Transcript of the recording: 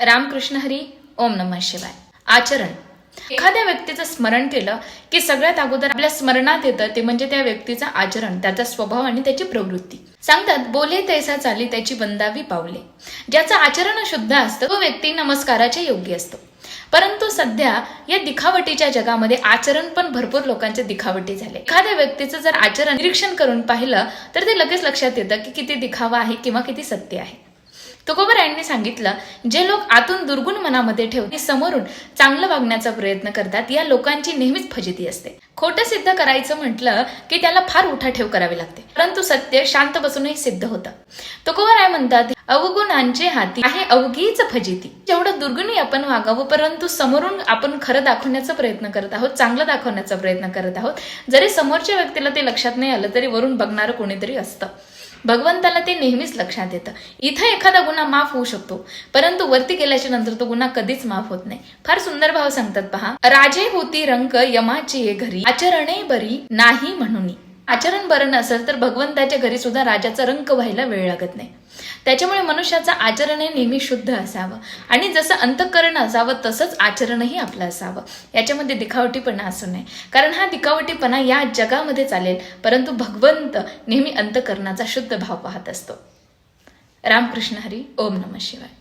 रामकृष्ण हरी ओम नमः शिवाय. आचरण. एखाद्या व्यक्तीचं स्मरण केलं की सगळ्यात अगोदर आपल्या स्मरणात येतं ते म्हणजे त्या व्यक्तीचं आचरण त्याचा स्वभाव आणि त्याची प्रवृत्ती. सांगतात बोले तैसा चाली त्याची बंदावी पावले. ज्याचं आचरण शुद्ध असतं तो व्यक्ती नमस्काराच्या योग्य असतो. परंतु सध्या या दिखावटीच्या जगामध्ये आचरण पण भरपूर लोकांचे दिखावटी झाले. एखाद्या व्यक्तीचं जर आचरण निरीक्षण करून पाहिलं तर ते लगेच लक्षात येतं की किती दिखावा आहे किंवा किती सत्य आहे. तुकोबर यांनी सांगितलं जे लोक आतून दुर्गुण मनामध्ये ठेवून समोरून चांगलं वागण्याचा प्रयत्न करतात या लोकांची नेहमीच फजिती असते. खोटं सिद्ध करायचं म्हटलं की त्याला फार उठाठेव करावी लागते. परंतु सत्य शांत बसूनही सिद्ध होतं. तुकोबर काय म्हणतात अवगुणांचे हाती आहे अवघीच फजिती. जेवढं दुर्गुणी आपण वागावं परंतु समोरून आपण खरं दाखवण्याचा प्रयत्न करत आहोत चांगलं दाखवण्याचा प्रयत्न करत आहोत जरी समोरच्या व्यक्तीला ते लक्षात नाही आलं तरी वरून बघणारं कोणीतरी असतं. भगवंताला ते नेहमीच लक्षात येतं. इथं एखादा गुन्हा माफ होऊ शकतो परंतु वरती गेल्याच्यानंतर तो गुन्हा कधीच माफ होत नाही. फार सुंदर भाव सांगतात पहा राजे होती रंग यमाची घरी आचरणे बरी नाही म्हणून. आचरण बरं नसेल तर भगवंताच्या घरी सुद्धा राजाचा रंक व्हायला वेळ लागत नाही. त्याच्यामुळे मनुष्याचं आचरण हे नेहमी शुद्ध असावं. आणि जसं अंतकरण असावं तसंच आचरणही आपलं असावं. याच्यामध्ये दिखावटीपणा असू नये कारण हा दिखावटीपणा या जगामध्ये चालेल परंतु भगवंत नेहमी अंतकरणाचा शुद्ध भाव पाहत असतो. रामकृष्ण हरी ओम नम शिवाय.